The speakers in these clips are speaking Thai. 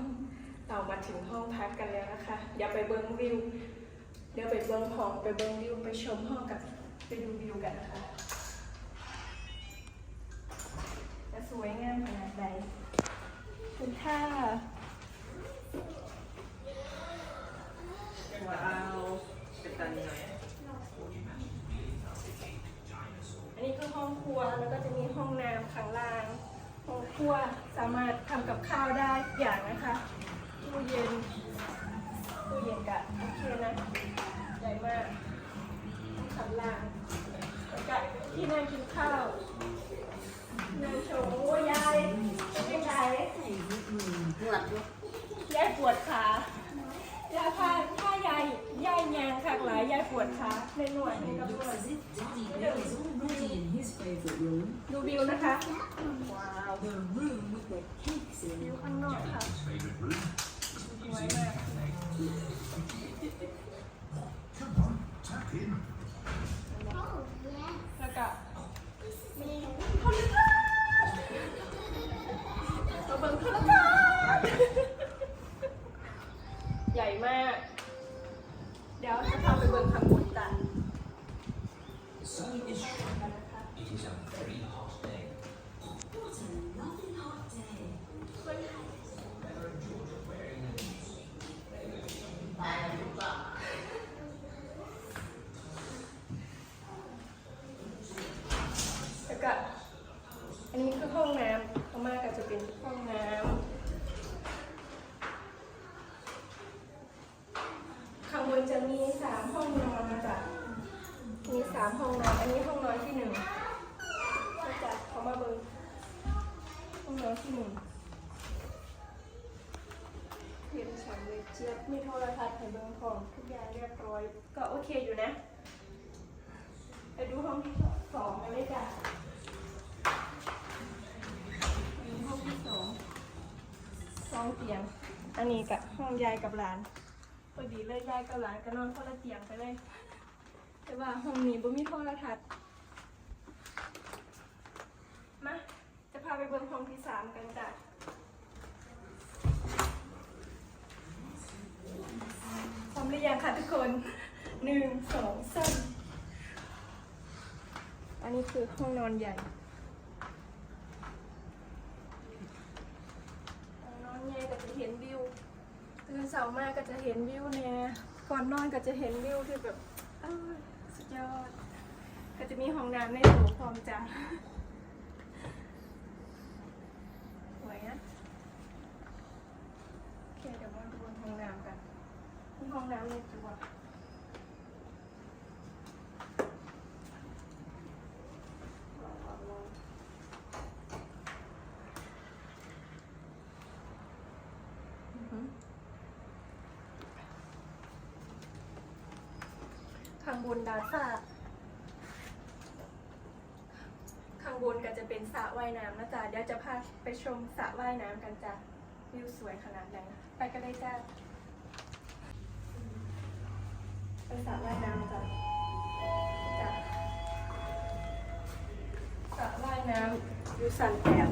คนเรามาถึงห้องพักกันแล้วนะคะ อย่าไปเบิ้งวิว เดี๋ยวไปเบิ้งห้องไปเบิ้งวิวไปชมห้องกันไปดูวิวกันนะคะจะสวยงามขนาดใดคุณค่าว้าวเป็นตานี้หน่อยอันนี้คือห้องครัวแล้วก็จะมีห้องน้ำข้างล่าง ห้องครัวสามารถทำกับข้าวได้ทุกอย่างนะคะตู้เย็นตู้เย็นกะโอเคนะใหญ่มาก วดขาในหน่วยในกระบวน Daddy is already in his favourite room, ดูวิวนะคะว้าว the room with the cakes วิว in. ข้างนอกค่ะส It is a very hot day. What a lovely hot day. Weather in Georgia wearing a แล้วก็อันนี้คือห้องน้ำข้างมาก็จะเป็นห้องน้ำข้างบนจะมีสามห้องนอนนะจ๊ะมีสามห้องนอน อันนี้ห้องนอนที่หนึ่งนะจ๊ะ เขามาเบิ่งห้องนอนที่หนึ่งเห็นฉันเลยเจี๊ยบมีโทรทัศน์ให้เบิ่งของทุกอย่างเรียบร้อย ก็โอเคอยู่นะ ไปดูห้องที่สองกันเลยจ้ะห้องที่สองสองเตียง อันนี้กับห้องยายกับหลานพอดีเลยยายกับหลานก็นอนคนละเตียงไปเลย แต่ว่าห้องนี้บ่มีโทรทัศน์ มา จะพาไปเบิ่งห้องที่สามกันจ้ะพร้อมหรือยังคะทุกคนหนึ่งสองสามอันนี้คือห้องนอนใหญ่นอนใหญ่ก็จะเห็นวิวตื่นเสาร์มาก็จะเห็นวิวเนี่ยก่อนนอนก็จะเห็นวิวที่แบบสุดยอด ก็จะมีห้องน้ำในโถพร้อมจ้ะส วยนะโอเคเดี๋ยวมาดูห้องน้ำกันห้องน้ำในตัวลองลองลองข้างบนดาดฟ้า ข้าง บนก็จะเป็นสระว่ายน้ำนะจ๊ะเดี๋ยวจะพาไปชมสระว่ายน้ำกันจ้ะวิวสวยขนาดไหนไปกันเลยจ้ะไปสระว่ายน้ำจ้ะจ้ะสระว่ายน้ำอยู่สันแอบ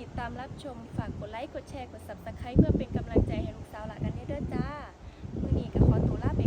ติดตามรับชม ฝากกดไลค์ กดแชร์ กด subscribe เพื่อเป็นกำลังใจให้ลูกสาวหลานกันเด้อจ้า มือนี้ก็ขอตัวลาไป